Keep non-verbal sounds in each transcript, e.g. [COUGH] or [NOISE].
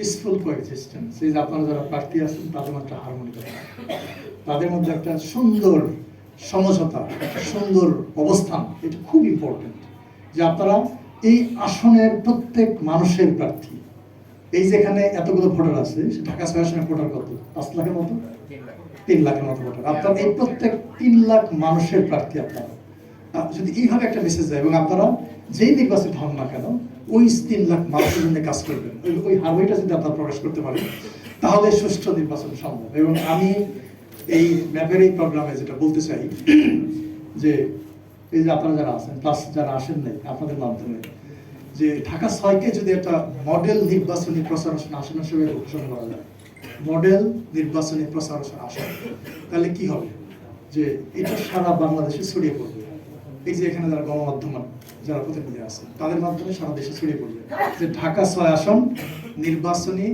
Peaceful coexistence এই যে আপনারা যারা প্রার্থী আছেন তাদের মধ্যে হারমোনিকতা তাদের মধ্যে একটা সুন্দর সমঝোতা সুন্দর অবস্থান এটা খুব ইম্পর্টেন্ট যে আপনারা এই আসনের প্রত্যেক মানুষের প্রার্থী। এই যেখানে এতগুলো ভোটার আছে সে ঢাকা ছয় আসনের ভোটার কত? পাঁচ লাখের মতো? তিন লাখের মতো ভোটার। আপনার এই প্রত্যেক তিন লাখ মানুষের প্রার্থী আপনারা। যদি এইভাবে একটা মেসেজ যায় এবং আপনারা যেই নির্বাচিত হন না কেন, ওই তিন লাখ মানুষের জন্য কাজ করবেন। ওই- ওই হারওয়েটা যদি আপনারা প্রকাশ করতে পারেন, তাহলে সুষ্ঠু নির্বাচন সম্ভব। এবং আমি এই ম্যাপের এই প্রোগ্রামে যেটা বলতে চাই, [CLEARS THROAT] যে এই যে আপনারা যারা আছেন প্লাস যারা আসেন নাই, আপনাদের মাধ্যমে, যে ঢাকা ছয়কে যদি একটা মডেল নির্বাচনী প্রচার আসন হিসেবে ঘোষণা করা যায়। মডেল নির্বাচনী প্রচার আসন তাহলে কি হবে? যে এটা সারা বাংলাদেশে ছড়িয়ে পড়বে। এই যে এখানে যারা গণমাধ্যম যারা প্রতিনিধি আছে তাদের মাধ্যমে সারা দেশে ছড়িয়ে পড়বে। যে ঢাকা ছয় আসন, নির্বাচনী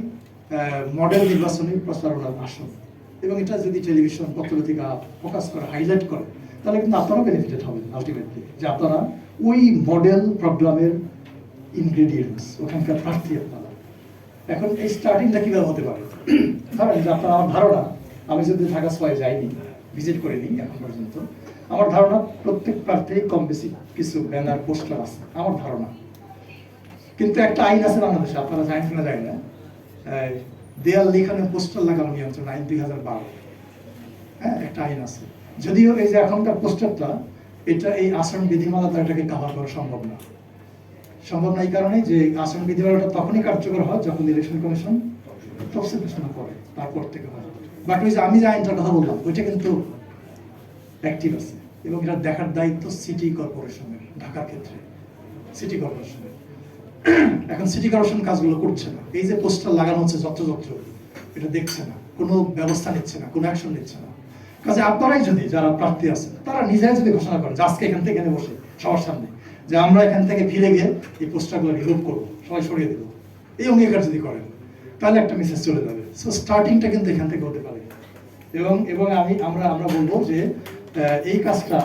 মডেল নির্বাচনী প্রচারণার আসন। এবং এটা যদি টেলিভিশন পত্রপত্রিকা ফোকাস করে, হাইলাইট করে, তাহলে কিন্তু আপনারাও বেনিফিটেড হবেন আলটিমেটলি যে আপনারা ওই মডেল প্রোগ্রামের ইনগ্রেডিয়েন্টস ওখানকার প্রার্থী আপনারা। এখন এই স্টার্টিংটা কীভাবে হতে পারে? ধরেন যে আপনার আমার ধারণা, আমি যদি ঢাকা ছয় যাইনি ভিজিট করিনি এখন পর্যন্ত আমার ধারণা প্রত্যেক প্রার্থী কম বেশি কিছু ব্যানার, পোস্টার আছে, আমার ধারণা। কিন্তু একটা আইন আছে বাংলাদেশে, আপনারা জানেন কিনা জানি না। দেয়াল লিখানো, পোস্টার লাগানো নিয়ন্ত্রণ আইন দুই হাজার বারো। হ্যাঁ একটা আইন আছে। যদিও এই যে এখনকার পোস্টারটা, এটা এই আচরণ বিধিমালা দ্বারা এটাকে কাভার করা সম্ভব না। সম্ভব না এই কারণে যে আচরণ বিধিমালাটা তখনই কার্যকর হয় যখন ইলেকশন কমিশন তফসিল ঘোষণা করে, তারপর থেকে হয়। বাট ওই যে আমি যে আইনটার কথা বললাম, ওইটা কিন্তু অ্যাক্টিভ আছে। এবং এটা দেখার দায়িত্ব সিটি কর্পোরেশনের, ঢাকার ক্ষেত্রে। সিটি কর্পোরেশনের। এখন সিটি কর্পোরেশন কাজগুলো করছে না। এই যে পোস্টার লাগানো হচ্ছে যত্রযত্র, এটা দেখছে না। কোনো ব্যবস্থা নিচ্ছে না, কোনো অ্যাকশন নিচ্ছে না। কাজে আপনারাই যদি যারা প্রার্থী আছেন, তারা নিজেরাই যদি ঘোষণা করেন যে আজকে এখান থেকে এখানে বসে, সবার সামনে, যে আমরা এখান থেকে ফিরে গিয়ে এই পোস্টারগুলো রিমুভ করব, সবাই সরিয়ে দেবো। এই অঙ্গীকার যদি করেন, তাহলে একটা মেসেজ চলে যাবে। সো স্টার্টিংটা কিন্তু এখান থেকে হতে পারে। এবং এবং আমি, আমরা আমরা বলব যে এই কাজটা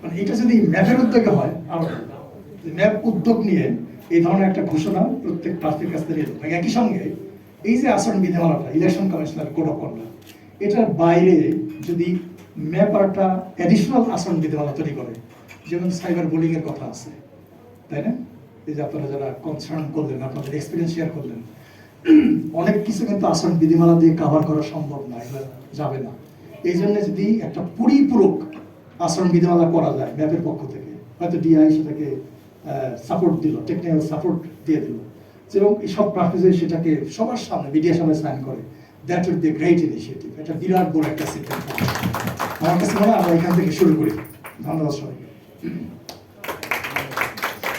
মানে এটা যদি ম্যাপের উদ্যোগে হয়, আর ম্যাপ উদ্যোগ নিয়ে এই ধরনের একটা ঘোষণা প্রত্যেক প্রার্থীর কাছ থেকে একই সঙ্গে এই যে আচরণ বিধিমালাটা election commissioner code of conduct এটার বাইরে যদি ম্যাপ একটা অ্যাডিশনাল আচরণ বিধিমালা তৈরি করে, যেমন সাইবার বুলিং এর কথা আছে, তাই না? এই যে আপনারা যারা কনসার্ন করলেন, আপনাদের এক্সপিরিয়েন্স শেয়ার করলেন অনেক কিছু কিন্তু আচরণ বিধিমালা দিয়ে কাভার করা সম্ভব না যাবে না। এই জন্য যদি একটা পরিপূরক আচরণ বিধিমালা করা যায় ম্যাপের পক্ষ থেকে, হয়তো ডিআই সেটাকে সাপোর্ট দিল টেকনিক্যাল সাপোর্ট দিয়ে দিল। এবং এই সব প্রার্থীদের সেটাকে সবার সামনে মিডিয়ার সামনে সাইন করে। That would be great initiative এটা বিরাট বড় একটা সিদ্ধান্ত। আমার কাছে মনে হয় আমরা এখান থেকে শুরু করি। ধন্যবাদ সবাইকে।